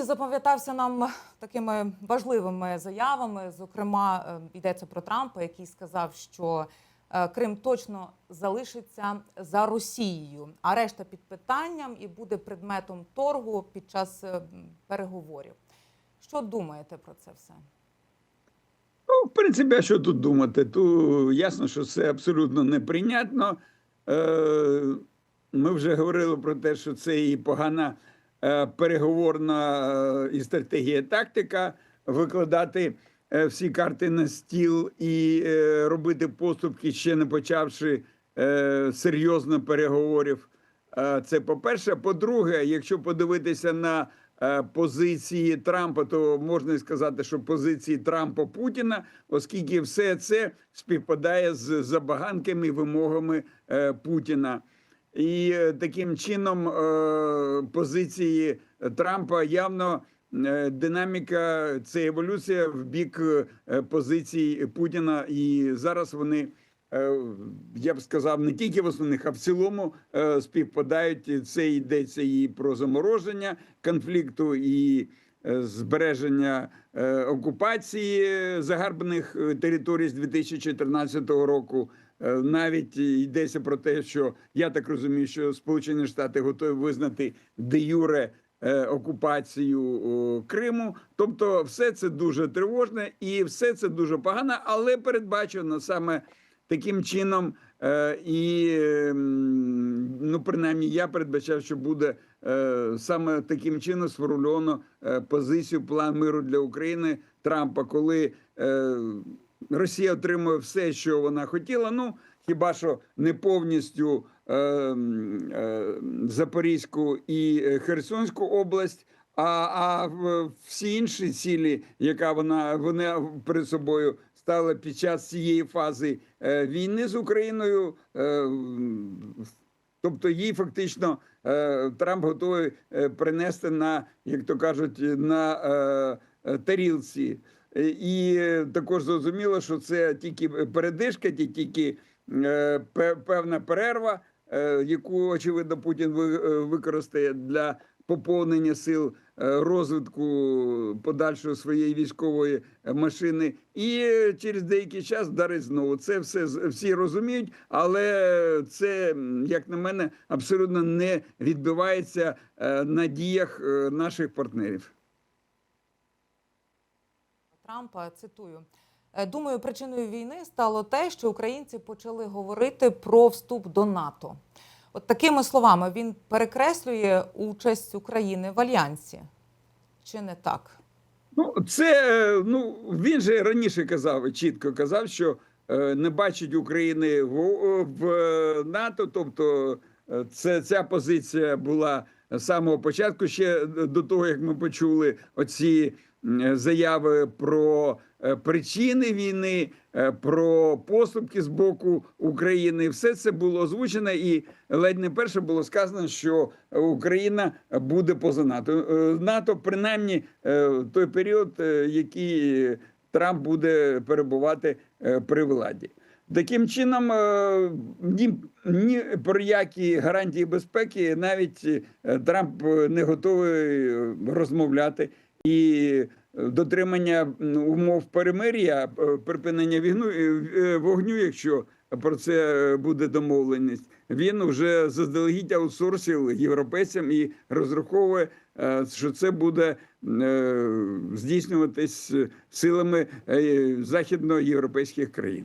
Сьогодні запам'ятався нам такими важливими заявами. Зокрема, е, йдеться про Трампа, який сказав, що е, Крим точно залишиться за Росією, а решта під питанням і буде предметом торгу під час е, переговорів. Що думаєте про це все? Ну, в принципі, а що тут думати? Тут ясно, що це абсолютно неприйнятно. Ми вже говорили про те, що це і погана переговорна е, і стратегія тактика викладати е, всі карти на стіл і е, робити поступки, ще не почавши е, серйозно переговорів. Е, Це по-перше. По-друге, якщо подивитися на е, позиції Трампа, то можна сказати, що позиції Трампа Путіна, оскільки все це співпадає з забаганками і вимогами е, Путіна. І е, таким чином е, позиції Трампа явно е, динаміка це еволюція в бік е, позицій Путіна, і зараз вони. е, Я б сказав, не тільки в основних, а в цілому е, співпадають. Це йдеться і про замороження конфлікту, і е, збереження е, окупації загарбаних е, територій з 2014 року. Е, Навіть йдеться про те, що я так розумію, що Сполучені Штати готові визнати де юре е, окупацію Криму. Тобто, все це дуже тривожне і все це дуже погано, але передбачено саме таким чином. Е, І ем, ну, принаймні, я передбачав, що буде е, саме таким чином сформульовано е, позицію план миру для України Трампа, коли Росія отримує все, що вона хотіла. Ну хіба що не повністю е, м, е, Запорізьку і Херсонську область. А, а всі інші цілі, яка вона вона перед собою стала під час цієї фази е, війни з Україною, е, тобто їй фактично е, Трамп готовий принести на, як то кажуть, на тарілці. І також зрозуміло, що це тільки передишка, ті- тільки певна перерва, яку очевидно Путін ви- використає для поповнення сил розвитку подальшого своєї військової е, машини, і е, через деякий час вдарить знову. Це все всі розуміють, але це, як на мене, абсолютно не відбивається е, на діях е, наших партнерів. Трампа цитую. «Е, Думаю, причиною війни стало те, що українці почали говорити про вступ до НАТО. От такими словами він перекреслює участь України в альянсі. Чи не так? Ну, це е, ну він же раніше казав, чітко казав, що е, не бачить України в, в е, НАТО. Тобто, це ця позиція була з самого початку, ще до того, як ми почули оці заяви про причини війни, е, про поступки з боку України. Все це було озвучено, і ледь не перше було сказано, що Україна буде поза НАТО. Е, НАТО, принаймні, е, той період, е, який Трамп буде перебувати е, при владі. Таким чином, е, ні, ні про які гарантії безпеки навіть е, Трамп е, не готовий е, розмовляти і е, дотримання умов перемир'я, е, припинення війну е, е, вогню, якщо про це буде домовленість. Він вже заздалегідь аутсорсив європейцям і розраховує, що це буде здійснюватись силами західноєвропейських країн.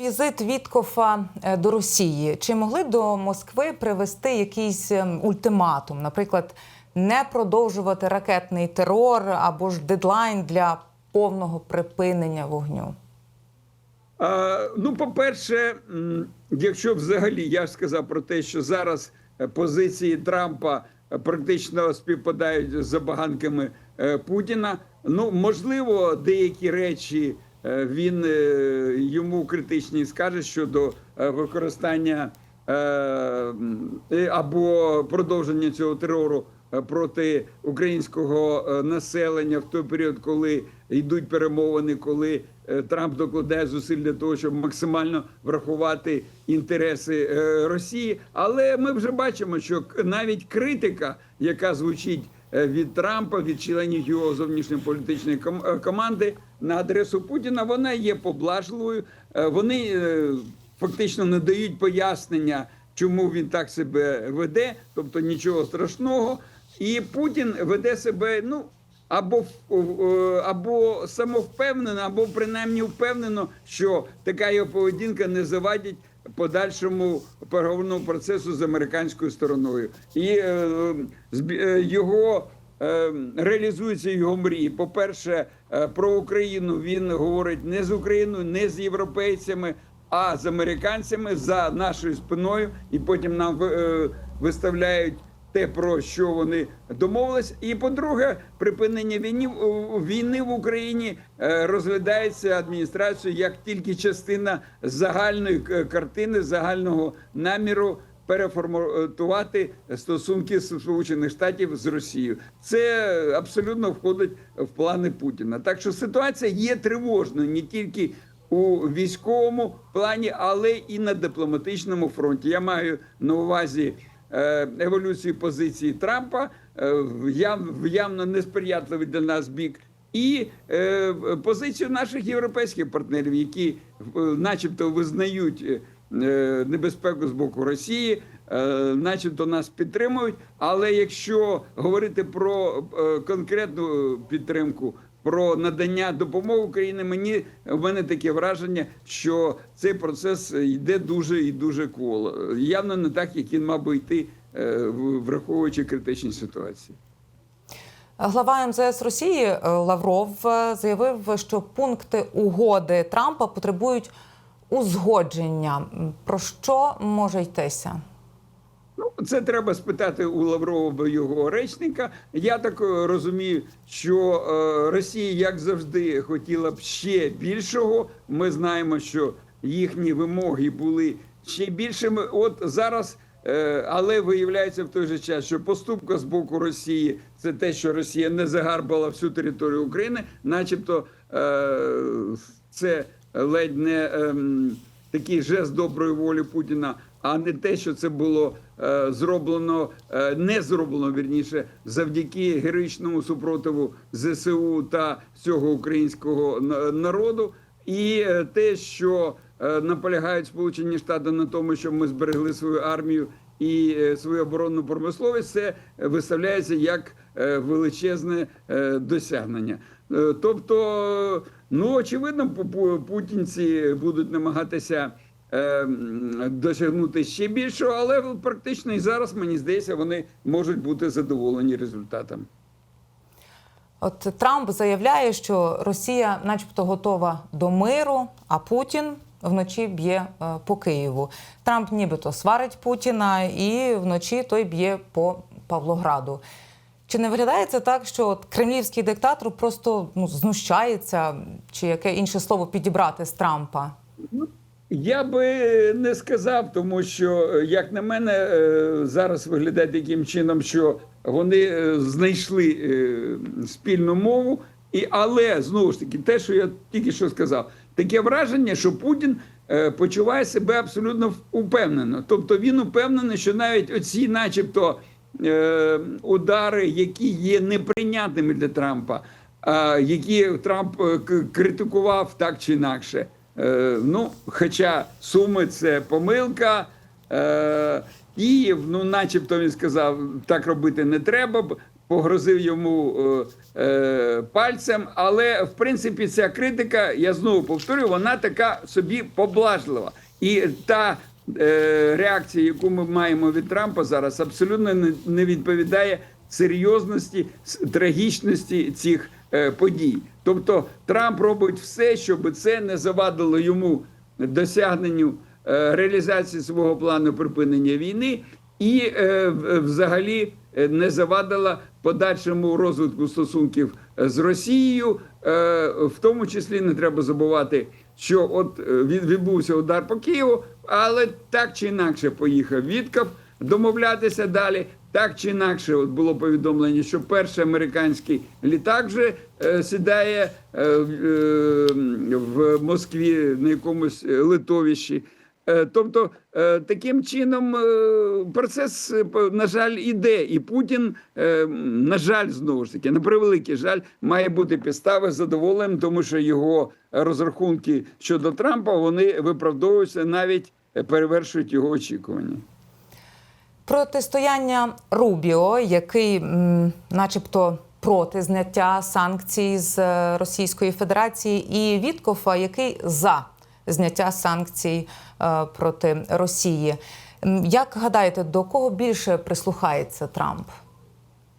Візит Віткофа до Росії. Чи могли до Москви привести якийсь ем, ультиматум, наприклад, не продовжувати ракетний терор або ж дедлайн для повного припинення вогню? А, ну, по-перше, якщо взагалі я ж сказав про те, що зараз е, позиції Трампа е, практично співпадають з забаганками е, Путіна, ну можливо, деякі речі він йому критичні скаже щодо використання або продовження цього терору е, проти українського е, населення в той період, коли йдуть перемовини, коли е, Трамп докладає зусиль для того, щоб максимально врахувати інтереси е, Росії. Але ми вже бачимо, що навіть критика, яка звучить е, від Трампа, від членів його зовнішньополітичної ком- е, команди на адресу Путіна, вона є поблажливою. Е, Вони е, фактично не дають пояснення, чому він так себе веде, тобто нічого страшного. І Путін веде себе, ну. Або е, або самовпевнено, або принаймні впевнено, що така його поведінка не завадить подальшому переговорному процесу з американською стороною, і е, е, його е, реалізуються його мрії. По-перше, е, про Україну він говорить не з Україною, не з європейцями, а з американцями за нашою спиною, і потім нам е, виставляють те, про що вони домовились. І по-друге, припинення війни, війни в Україні е, розглядається адміністрацією як тільки частина загальної картини, загального наміру переформатувати стосунки Сполучених Штатів з Росією. Це абсолютно входить в плани Путіна. Так що ситуація є тривожною не тільки у військовому плані, але і на дипломатичному фронті. Я маю на увазі е, еволюцію позиції Трампа е, в явно несприятливий для нас бік. І е, позицію наших європейських партнерів, які е, начебто визнають е, небезпеку з боку Росії, е, начебто нас підтримують. Але якщо говорити про е, конкретну підтримку, про надання допомоги Україні, мені в мене таке враження, що цей процес йде дуже і дуже кволо. Явно не так, як він мав би йти, е, враховуючи критичні ситуації. Глава МЗС Росії е, Лавров е, заявив, що пункти угоди Трампа потребують узгодження. Про що може йтися? Ну, це треба спитати у Лаврова його речника. Я так е, розумію, що е, Росія, як завжди, хотіла б ще більшого. Ми знаємо, що їхні вимоги були ще більшими. От зараз, е, але виявляється в той же час, що поступка з боку Росії це те, що Росія не загарбала всю територію України, начебто це ледь не ем, такий жест доброї волі Путіна, а не те, що це було е, зроблено, е, не зроблено вірніше, завдяки героїчному супротиву ЗСУ та всього українського народу, і е, те, що наполягають Сполучені Штати на тому, щоб ми зберегли свою армію і свою оборонну промисловість, це виставляється як величезне досягнення. Тобто, ну очевидно, пу- пу- путінці будуть намагатися досягнути ще більшого, але практично і зараз мені здається, вони можуть бути задоволені результатом. От Трамп заявляє, що Росія, начебто, готова до миру, а Путін вночі б'є е, по Києву. Трамп нібито сварить Путіна, і вночі той б'є по Павлограду. Чи не виглядає це так, що от кремлівський диктатор просто ну, знущається, чи яке інше слово підібрати з Трампа? Я би не сказав, тому що, е, як на мене, е, зараз виглядає таким чином, що вони е, знайшли спільну мову, і але знову ж таки, те, що я тільки що сказав, таке враження, що Путін почуває себе абсолютно упевнено. Тобто він упевнений, що навіть оці, начебто, удари, які є неприйнятними для Трампа, які Трамп критикував так чи інакше. Е, ну, хоча суми це помилка. Е, Київ, ну, начебто він сказав, так робити не треба, погрозив йому е, е, пальцем. Але в принципі ця критика, я знову повторюю, вона така собі поблажлива. І та е, реакція, яку ми маємо від Трампа зараз, абсолютно не, відповідає серйозності, трагічності цих е, подій. Тобто Трамп робить все, щоб це не завадило йому досягненню е, реалізації свого плану припинення війни і е, взагалі е, не завадила подальшому розвитку стосунків е, з Росією. Е, В тому числі не треба забувати, що от е, від- відбувся удар по Києву, але так чи інакше поїхав Вітков домовлятися далі. Так чи інакше, от було повідомлення, що перший американський літак вже е, сідає е, в- е, Москві на якомусь е, литовищі. Е, Тобто, е, таким чином е, процес, е, на жаль, іде. І Путін, е, на жаль, знову ж таки, на превеликий жаль, має бути підстави задоволеним, тому що його розрахунки щодо Трампа вони виправдовуються навіть перевершують його очікування. Протистояння Рубіо, який, м, начебто, проти зняття санкцій з е, Російської Федерації, і Віткофа, який за зняття санкцій е, проти Росії. Як гадаєте, до кого більше прислухається Трамп?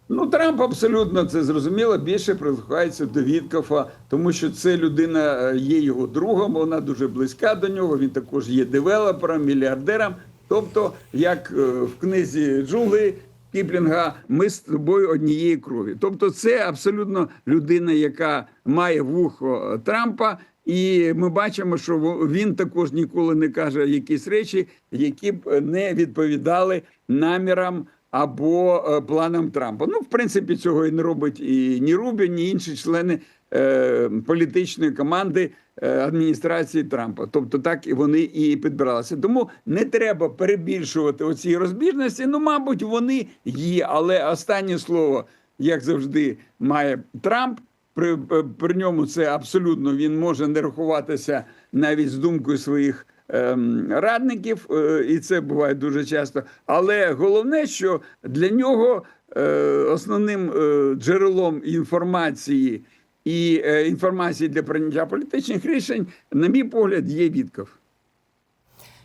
Ну, Трамп абсолютно це зрозуміло. Більше прислухається до Віткофа, тому що це людина е, є його другом, вона дуже близька до нього. Він також є девелопером, мільярдером. Тобто, як е, в книзі Джунгли Кіплінга, ми з тобою однієї крові. Тобто, це абсолютно людина, яка має вухо Трампа. І ми бачимо, що він також ніколи не каже якісь речі, які б не відповідали намірам або е, планам Трампа. Ну, в принципі, цього і не робить і ні Рубі, ні інші члени е, політичної команди адміністрації Трампа. Тобто, так вони і підбиралися. Тому не треба перебільшувати оці розбіжності. Ну, мабуть, вони є, але останнє слово, як завжди, має Трамп. При, при ньому це абсолютно він може не рахуватися навіть з думкою своїх ем, радників, е, і це буває дуже часто. Але головне, що для нього е, основним е, джерелом інформації і е, інформації для прийняття політичних рішень, на мій погляд, є Вітков.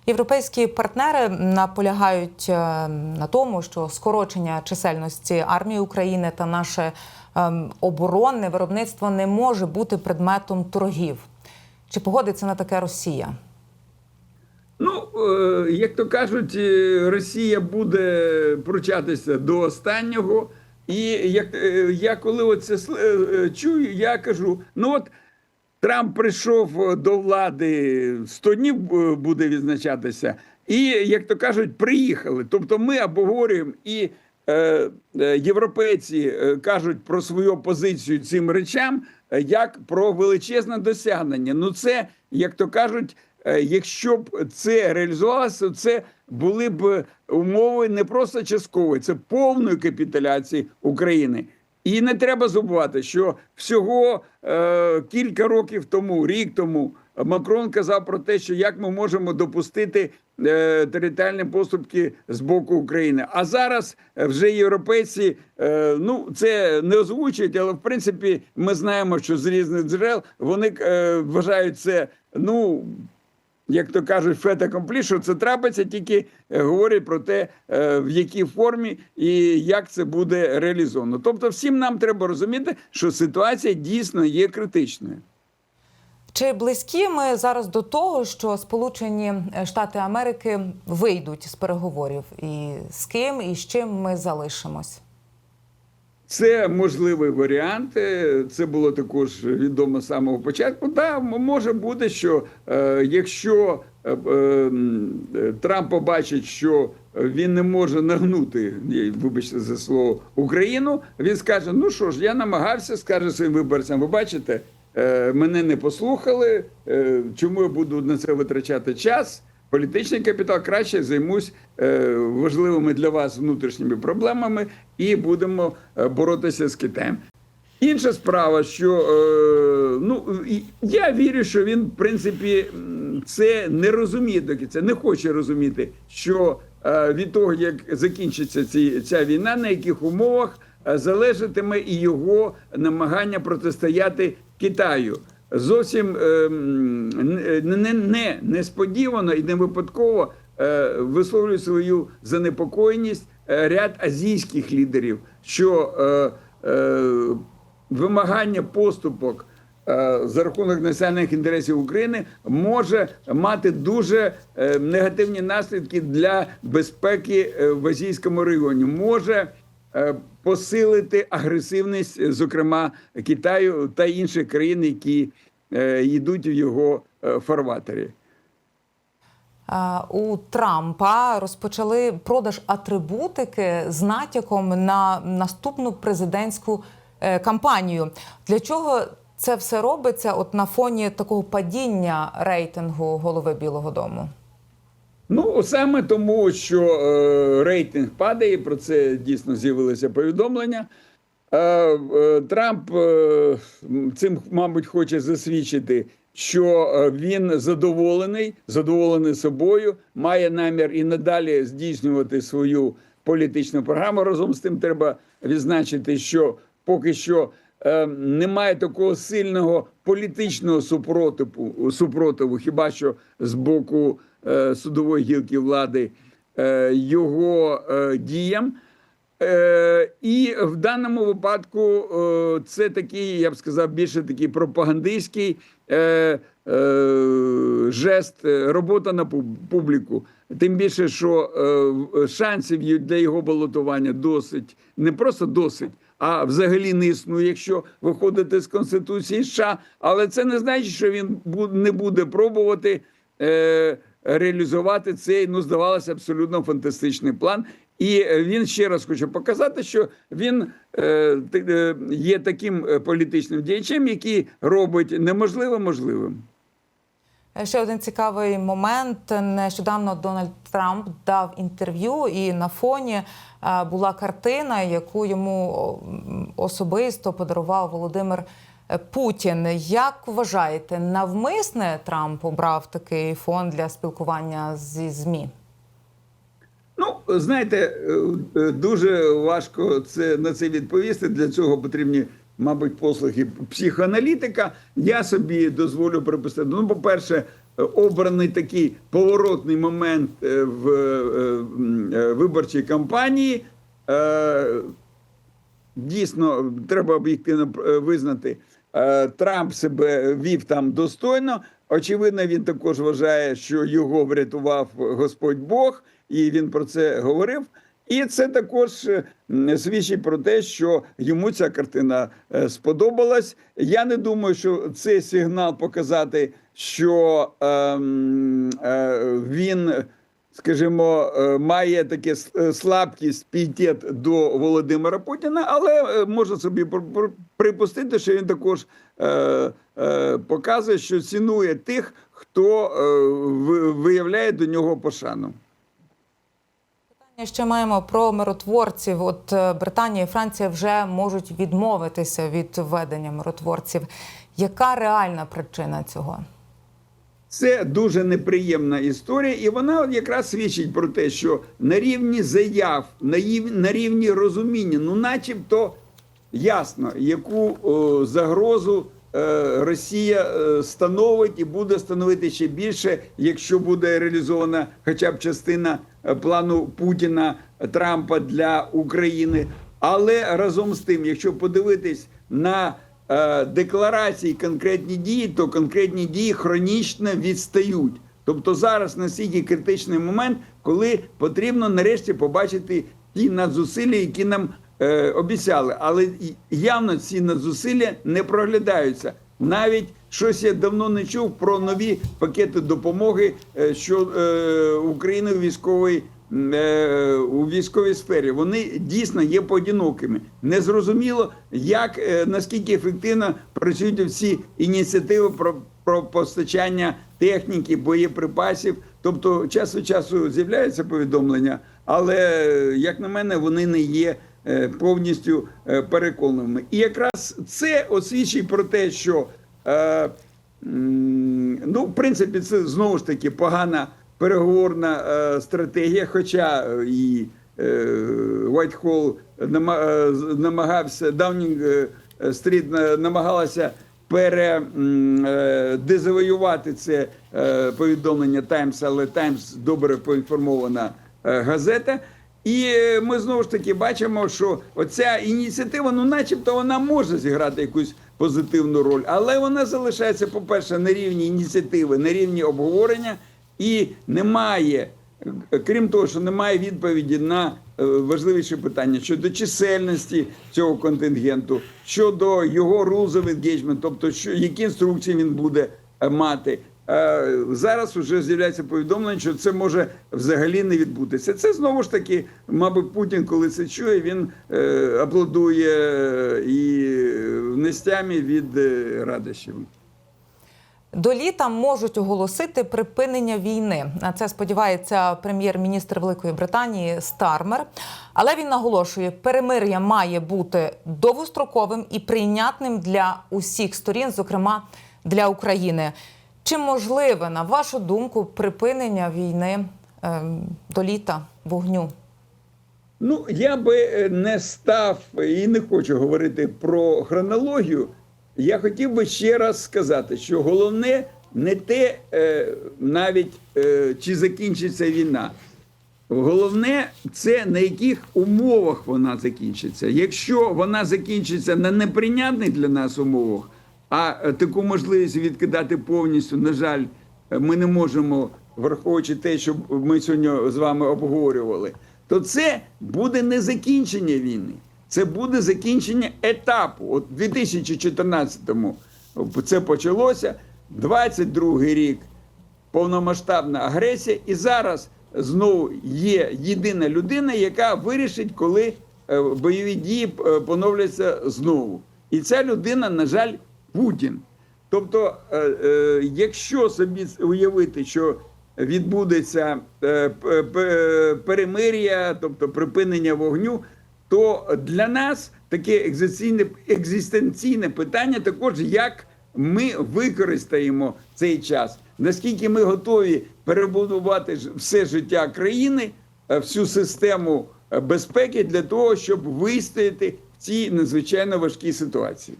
Європейські партнери наполягають е, на тому, що скорочення чисельності армії України та наше ем, оборонне виробництво не може бути предметом торгів. Чи погодиться на таке Росія? Ну, е, як то кажуть, Росія буде пручатися до останнього. І як е, я коли оце е, е, чую, я кажу: ну от Трамп прийшов до влади 100 днів буде відзначатися, і як то кажуть, приїхали. Тобто, ми обговорюємо і європейці кажуть про свою позицію цим речам як про величезне досягнення. Ну, це як то кажуть. Е, Якщо б це реалізувалося, це були б умови не просто часткової, це повної капітуляції України. І не треба забувати, що всього е, кілька років тому, рік тому, Макрон казав про те, що як ми можемо допустити е, територіальні поступки з боку України. А зараз вже європейці е, ну це не озвучують, але в принципі ми знаємо, що з різних джерел вони е, вважають це ну як то кажуть, фета комплі, що це трапиться, тільки е, говорять про те, е, в якій формі і як це буде реалізовано. Тобто, всім нам треба розуміти, що ситуація дійсно є критичною. Чи близькі ми зараз до того, що Сполучені Штати Америки вийдуть з переговорів? І з ким і з чим ми залишимось? Це можливий варіант. Це було також відомо з самого початку. Да, може бути, що е, якщо е, е, Трамп побачить, що він не може нагнути, вибачте за слово, Україну, він скаже: ну що ж, я намагався, скаже своїм виборцям, ви бачите, мене не послухали. Чому я буду на це витрачати час? Політичний капітал краще займусь е, важливими для вас внутрішніми проблемами і будемо е, боротися з Китаєм. Інша справа, що е, ну я вірю, що він в принципі це не розуміє до кінця, не хоче розуміти, що від того, як закінчиться ці, ця війна, на яких умовах залежатиме і його намагання протистояти Китаю. Зовсім е, не, не, не несподівано і не випадково е, висловлює свою занепокоєність е, ряд азійських лідерів, що вимагання поступок за рахунок національних інтересів України може мати дуже е, негативні наслідки для безпеки в азійському регіоні. Може посилити агресивність, е, зокрема Китаю та інших країн, які е, йдуть в його е, фарватері. Е, У Трампа розпочали продаж атрибутики з натяком на наступну президентську е, кампанію. Для чого це все робиться? От на фоні такого падіння рейтингу голови Білого Дому? Ну, саме тому, що е, рейтинг падає, про це дійсно з'явилися повідомлення. Е, е, Трамп е, цим, мабуть, хоче засвідчити, що е, він задоволений, задоволений собою, має намір і надалі здійснювати свою політичну програму. Разом з тим, треба відзначити, що поки що е, немає такого сильного політичного супротиву, супротиву хіба що з боку судової гілки влади е, його е, діям. Е, і в даному випадку е, це такий, я б сказав, більше такий пропагандистський е, е, жест, е, робота на публіку. Тим більше, що е, шансів для його балотування досить, не просто досить, а взагалі не існує, якщо виходити з Конституції США. Але це не значить, що він не буде пробувати. Реалізувати цей, ну здавалося, абсолютно фантастичний план. І він ще раз хоче показати, що він е, е, є таким е, політичним діячем, який робить неможливе можливим. Е, Ще один цікавий момент. Нещодавно Дональд Трамп дав інтерв'ю, і на фоні була картина, яку йому особисто подарував Володимир Путін. Як вважаєте, навмисне Трамп обрав такий фон для спілкування зі змі? Ну, знаєте, е, е, дуже важко це на це відповісти. Для цього потрібні, мабуть, послуги психоаналітика. Я собі дозволю припустити. Ну, по-перше, е, обраний такий поворотний момент в виборчій кампанії. Дійсно, треба об'єктивно визнати, Трамп себе вів там достойно. Очевидно, він також вважає, що його врятував Господь Бог, і він про це говорив. І це також е, свідчить про те, що йому ця картина е, сподобалась. Я не думаю, що це сигнал показати, що ем, е, він скажімо, е, має таке е, слабкість, пієтет до Володимира Путіна, але е, можна собі пр- пр- припустити, що він також показує, що цінує тих, хто виявляє до нього пошану. Ще маємо про миротворців. От Британія і Франція вже можуть відмовитися від введення миротворців. Яка реальна причина цього? Це дуже неприємна історія, і вона якраз свідчить про те, що на рівні заяв, на рівні розуміння, ну, начебто ясно, яку о, загрозу е, Росія е, становить і буде становити ще більше, якщо буде реалізована хоча б частина е, плану Путіна Трампа для України. Але разом з тим, якщо подивитись на е, декларації конкретні дії, то конкретні дії хронічно відстають. Тобто зараз настільки критичний момент, коли потрібно нарешті побачити ті надзусилля, які нам е, обіцяли. Але явно ці надзусилля не проглядаються. Навіть щось я давно не чув про нові пакети допомоги, е, що е, України е, у військовій сфері. Вони дійсно є поодинокими. Незрозуміло, як е, наскільки ефективно працюють ці ініціативи про, про постачання техніки, боєприпасів. Тобто, час від часу з'являються повідомлення, але е, як на мене, вони не є е, повністю е, переконливими. І якраз це освідчить про те, що е, ну, в принципі, це знову ж таки погана переговорна е, стратегія, хоча е, і е, нама- е, намагався Даунінг е, Стріт намагалася пере м, е, дезавоювати це повідомлення Таймс, але Таймс добре поінформована газета. І ми знову ж таки бачимо, що оця ініціатива, ну, начебто, вона може зіграти якусь позитивну роль, але вона залишається, по-перше, на рівні ініціативи, на рівні обговорення, і немає, крім того, що немає відповіді на е, важливіші питання щодо чисельності цього контингенту, щодо його rules of engagement, тобто що які інструкції він буде е, мати. Е, Зараз вже з'являється повідомлення, що це може взагалі не відбутися. Це знову ж таки, мабуть, Путін, коли це чує, він аплодує і нестями від радощів. До літа можуть оголосити припинення війни. На це сподівається прем'єр-міністр Великої Британії Стармер. Але він наголошує, перемир'я має бути довгостроковим і прийнятним для усіх сторін, зокрема для України. Чи можливе, на вашу думку, припинення війни ем, до літа вогню? Ну, я би е, не став і не хочу говорити про хронологію. Я хотів би ще раз сказати, що головне не те, е, навіть е, чи закінчиться війна. Головне, це на яких умовах вона закінчиться. Якщо вона закінчиться на неприйнятних для нас умовах, а е, таку можливість відкидати повністю, на жаль, ми не можемо, враховуючи те, що ми сьогодні з вами обговорювали, то це буде не закінчення війни, це буде закінчення етапу. От в 2014-му це почалося, 22-й рік повномасштабна агресія, і зараз знову є єдина людина, яка вирішить, коли е, бойові дії е, поновляться знову. І ця людина, на жаль, Путін. Тобто, е, якщо собі уявити, що відбудеться перемир'я, тобто припинення вогню, то для нас таке екзистенційне, питання також, як ми використаємо цей час, наскільки ми готові перебудувати все життя країни, е, всю систему е, безпеки для того, щоб вистояти в цій надзвичайно важкій ситуації.